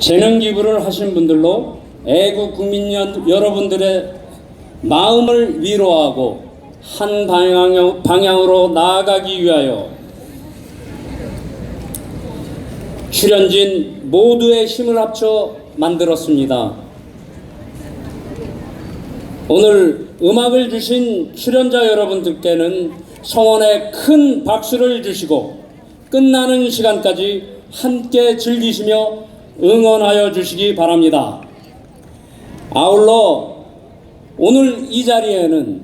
재능 기부를 하신 분들로 애국 국민 연- 여러분들의 마음을 위로하고 한 방향, 방향으로 나아가기 위하여 출연진 모두의 힘을 합쳐 만들었습니다. 오늘 음악을 주신 출연자 여러분들께는 성원에 큰 박수를 주시고 끝나는 시간까지 함께 즐기시며 응원하여 주시기 바랍니다. 아울러 오늘 이 자리에는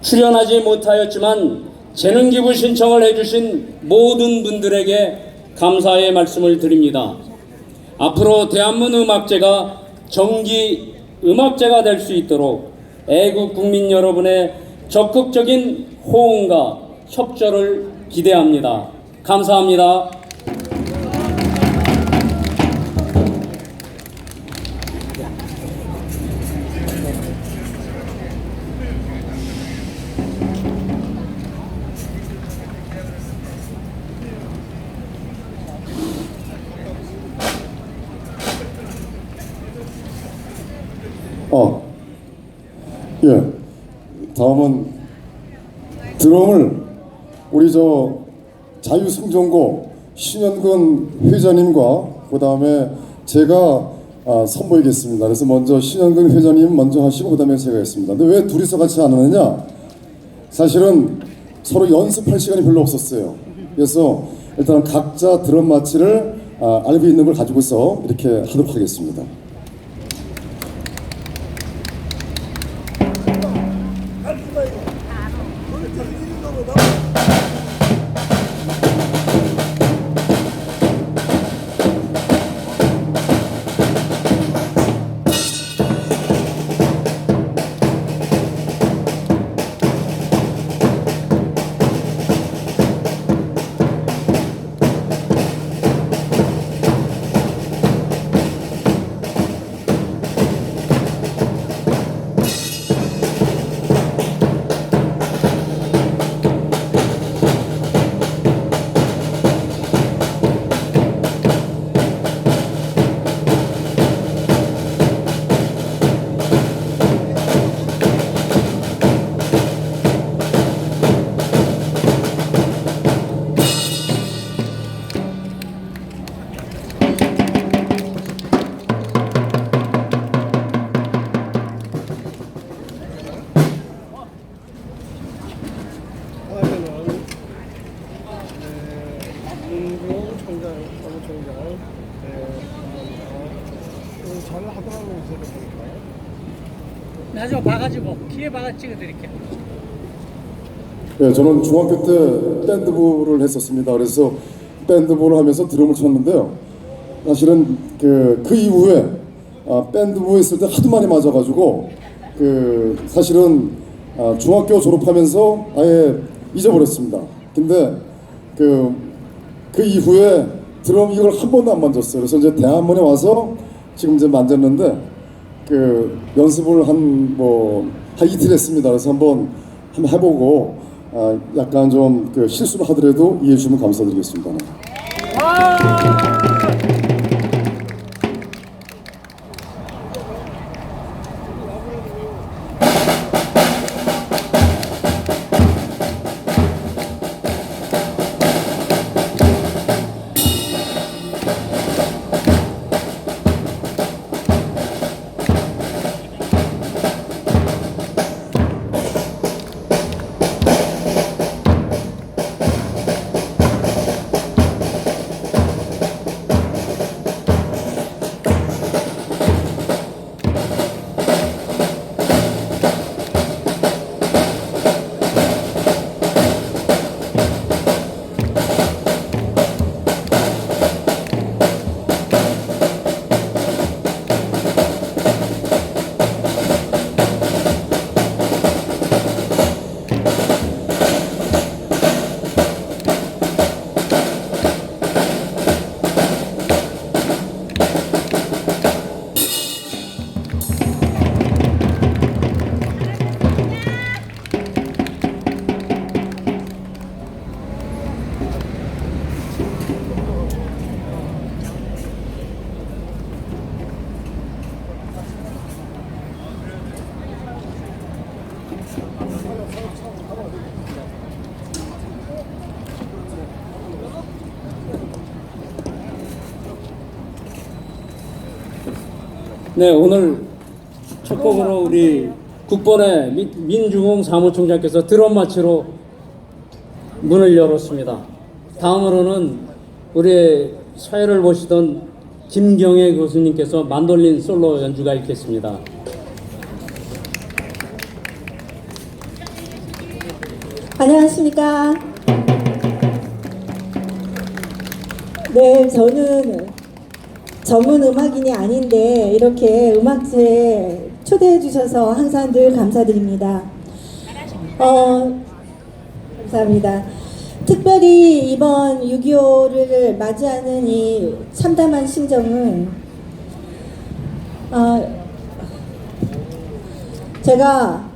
출연하지 못하였지만 재능 기부 신청을 해주신 모든 분들에게 감사의 말씀을 드립니다. 앞으로 대한문 음악제가 정기 음악제가 될 수 있도록 애국 국민 여러분의 적극적인 호응과 협조를 기대합니다. 감사합니다. 어, 예. 다음은 드럼을 우리 저 자유승전고 신현근 회장님과 그 다음에 제가 아, 선보이겠습니다. 그래서 먼저 신현근 회장님 먼저 하시고 그 다음에 제가 했습니다. 근데 왜 둘이서 같이 안 하느냐? 사실은 서로 연습할 시간이 별로 없었어요. 그래서 일단 각자 드럼 마치를 아, 알고 있는 걸 가지고서 이렇게 하도록 하겠습니다. 감사합니다. 오늘 잘 하더라고 생각합니다. 나중에 봐가지고 기회 봐가 찍어드릴게요. 네, 저는 중학교 때 밴드부를 했었습니다. 그래서 밴드부를 하면서 드럼을 쳤는데요. 사실은 그, 그 이후에 아, 밴드부 했을 때 하도 많이 맞아가지고 그 사실은 아, 중학교 졸업하면서 아예 잊어버렸습니다. 근데 그, 그 이후에 드럼 이걸 한 번도 안 만졌어요. 그래서 이제 대학원에 와서 지금 이제 만졌는데 그 연습을 한 뭐한 이틀 했습니다. 그래서 한번 한번 해보고 아, 약간 좀 그 실수를 하더라도 이해해 주시면 감사드리겠습니다. 네. 네, 오늘 첫 곡으로 우리 국번의 민- 민중홍 사무총장께서 드럼 마치로 문을 열었습니다. 다음으로는 우리 사회를 보시던 김경애 교수님께서 만돌린 솔로 연주가 있겠습니다. 안녕하십니까. 네, 저는 전문 음악인이 아닌데 이렇게 음악제에 초대해 주셔서 항상 늘 감사드립니다. 어, 감사합니다. 특별히 이번 6.25를 맞이하는 이 참담한 심정은 어, 제가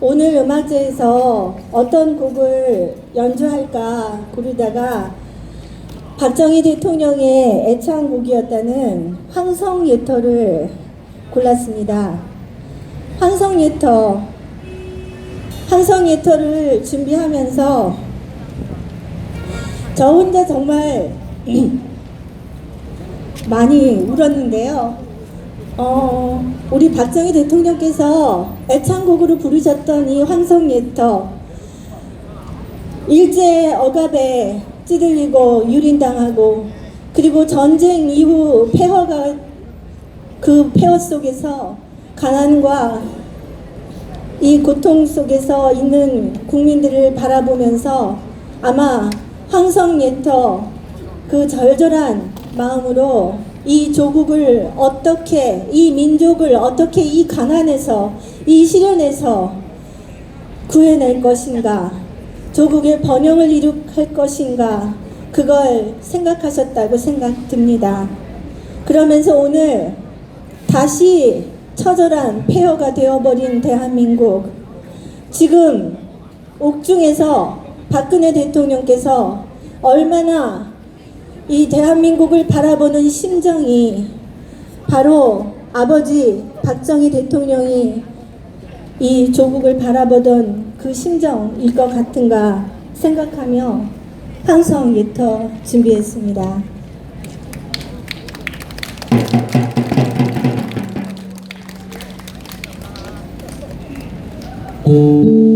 오늘 음악제에서 어떤 곡을 연주할까 고르다가 박정희 대통령의 애창곡이었다는 황성예터를 골랐습니다. 황성예터, 황성예터를 준비하면서 저 혼자 정말 많이 울었는데요. 어, 우리 박정희 대통령께서 애창곡으로 부르셨던 이 황성예터 일제 억압에 찌들리고 유린당하고 그리고 전쟁 이후 폐허가 그 폐허 속에서 가난과 이 고통 속에서 있는 국민들을 바라보면서 아마 황성예터 그 절절한 마음으로 이 조국을 어떻게 이 민족을 어떻게 이 가난에서 이 시련에서 구해낼 것인가 조국의 번영을 이룩할 것인가 그걸 생각하셨다고 생각됩니다. 그러면서 오늘 다시 처절한 폐허가 되어버린 대한민국 지금 옥중에서 박근혜 대통령께서 얼마나 이 대한민국을 바라보는 심정이 바로 아버지 박정희 대통령이 이 조국을 바라보던 그 심정일 것 같은가 생각하며 항성 예터 준비했습니다. 오